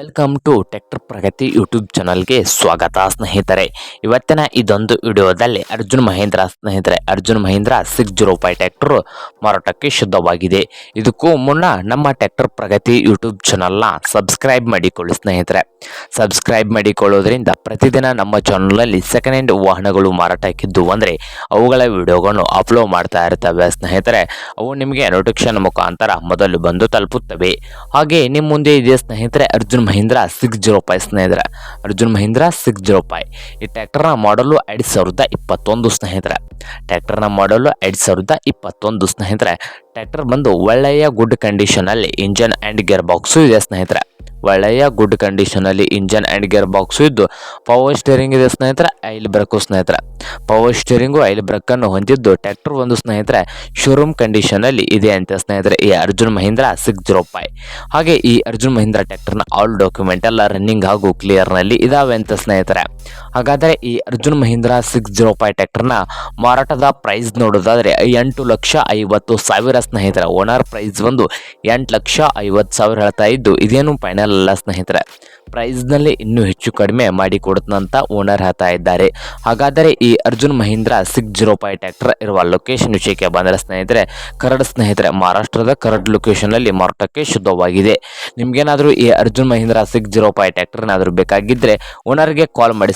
Welcome to tractor Pragati YouTube ಚಾನಲ್ಗೆ ಸ್ವಾಗತ, ಸ್ನೇಹಿತರೆ. ಇವತ್ತಿನ ಇದೊಂದು ವಿಡಿಯೋದಲ್ಲಿ ಅರ್ಜುನ್ ಮಹೇಂದ್ರ, ಸ್ನೇಹಿತರೆ, Arjun Mahindra six zero five tractor ಮಾರಾಟಕ್ಕೆ ಶುದ್ಧವಾಗಿದೆ. ಇದಕ್ಕೂ ಮುನ್ನ ನಮ್ಮ ಟ್ಯಾಕ್ಟರ್ ಪ್ರಗತಿ ಯೂಟ್ಯೂಬ್ ಚಾನಲ್ನ ಸಬ್ಸ್ಕ್ರೈಬ್ ಮಾಡಿಕೊಳ್ಳಿ, ಸ್ನೇಹಿತರೆ. ಸಬ್ಸ್ಕ್ರೈಬ್ ಮಾಡಿಕೊಳ್ಳೋದ್ರಿಂದ ಪ್ರತಿದಿನ ನಮ್ಮ ಚಾನಲಲ್ಲಿ ಸೆಕೆಂಡ್ ಹ್ಯಾಂಡ್ ವಾಹನಗಳು ಮಾರಾಟಕ್ಕಿದ್ದು ಅಂದರೆ ಅವುಗಳ ವಿಡಿಯೋಗಳನ್ನು ಅಪ್ಲೋಡ್ ಮಾಡ್ತಾ ಇರ್ತವೆ, ಸ್ನೇಹಿತರೆ. ಅವು ನಿಮಗೆ ನೋಟಿಫಿಕೇಶನ್ ಮುಖಾಂತರ ಮೊದಲು ಬಂದು ತಲುಪುತ್ತವೆ. ಹಾಗೆ ನಿಮ್ಮ ಮುಂದೆ ಇದೆ ಸ್ನೇಹಿತರೆ? Arjun Mahindra six zero five ಸ್ನೇಹಿತರೆ. Arjun Mahindra six zero five ಈ ಟ್ರ್ಯಾಕ್ಟರ್ನ ಮಾಡಲು ಎರಡು ಸಾವಿರದ ಇಪ್ಪತ್ತೊಂದು ಸ್ನೇಹಿತರೆ. ಟ್ರ್ಯಾಕ್ಟರ್ನ ಮಾಡಲು ಎರಡು ಸಾವಿರದ ಇಪ್ಪತ್ತೊಂದು ಸ್ನೇಹಿತರೆ. ಟ್ರ್ಯಾಕ್ಟರ್ ಬಂದು ಒಳ್ಳೆಯ ಗುಡ್ ಕಂಡೀಷನಲ್ಲಿ ಇಂಜನ್ ಆ್ಯಂಡ್ ಗೇರ್ ಬಾಕ್ಸು ಇದೆ ಸ್ನೇಹಿತರೆ. ಒಳ್ಳೆಯ ಗುಡ್ ಕಂಡೀಷನಲ್ಲಿ ಇಂಜನ್ ಆ್ಯಂಡ್ ಗೇರ್ ಬಾಕ್ಸು ಇದ್ದು ಪವರ್ ಸ್ಟೇರಿಂಗ್ ಇದೆ ಸ್ನೇಹಿತರೆ ಐಲ್ ಬ್ರೇಕು ಸ್ನೇಹಿತರೆ. ಪವರ್ ಸ್ಟೇರಿಂಗು ಐಲ್ ಬ್ರೇಕನ್ನು ಹೊಂದಿದ್ದು ಟ್ರ್ಯಾಕ್ಟರ್ ಒಂದು ಸ್ನೇಹಿತರೆ ಶೋರೂಮ್ ಕಂಡೀಷನಲ್ಲಿ ಇದೆ ಅಂತ ಸ್ನೇಹಿತರೆ, ಈ Arjun Mahindra six zero five ಹಾಗೆ ಈ ಅರ್ಜುನ್ ಮಹೀಂದ್ರ ಟ್ರ್ಯಾಕ್ಟರ್ನ ಆಲ್ ಡಾಕ್ಯುಮೆಂಟ್ ಎಲ್ಲ ರನ್ನಿಂಗ್ ಹಾಗೂ ಕ್ಲಿಯರ್ನಲ್ಲಿ ಇದಾವೆ ಅಂತ ಸ್ನೇಹಿತರೆ. ಹಾಗಾದರೆ ಈ Arjun Mahindra six zero five ಟ್ಯಾಕ್ಟರ್ನ ಮಾರಾಟದ ಪ್ರೈಸ್ ನೋಡೋದಾದರೆ ಎಂಟು ಲಕ್ಷ ಐವತ್ತು ಸಾವಿರ ಸ್ನೇಹಿತರೆ. ಓನರ್ ಪ್ರೈಸ್ ಒಂದು ಎಂಟು ಲಕ್ಷ ಐವತ್ತು ಸಾವಿರ ಹೇಳ್ತಾ ಇದ್ದು, ಇದೇನು ಫೈನಲ್ ಅಲ್ಲ ಸ್ನೇಹಿತರೆ. ಪ್ರೈಸ್ನಲ್ಲಿ ಇನ್ನೂ ಹೆಚ್ಚು ಕಡಿಮೆ ಮಾಡಿಕೊಡುತ್ತಂತ ಓನರ್ ಹೇಳ್ತಾ ಇದ್ದಾರೆ. ಹಾಗಾದರೆ ಈ Arjun Mahindra six zero five tractor ಇರುವ ಲೊಕೇಶನ್ ವಿಷಯಕ್ಕೆ ಬಂದರೆ ಸ್ನೇಹಿತರೆ, ಕರಡ್ ಸ್ನೇಹಿತರೆ, ಮಹಾರಾಷ್ಟ್ರದ ಕರಡ್ ಲೊಕೇಶನಲ್ಲಿ ಮಾರಾಟಕ್ಕೆ ಶುದ್ಧವಾಗಿದೆ. ನಿಮಗೇನಾದರೂ ಈ Arjun Mahindra six zero five ಟ್ಯಾಕ್ಟರ್ನಾದರೂ ಬೇಕಾಗಿದ್ದರೆ ಓನರ್ಗೆ ಕಾಲ್ ಮಾಡಿ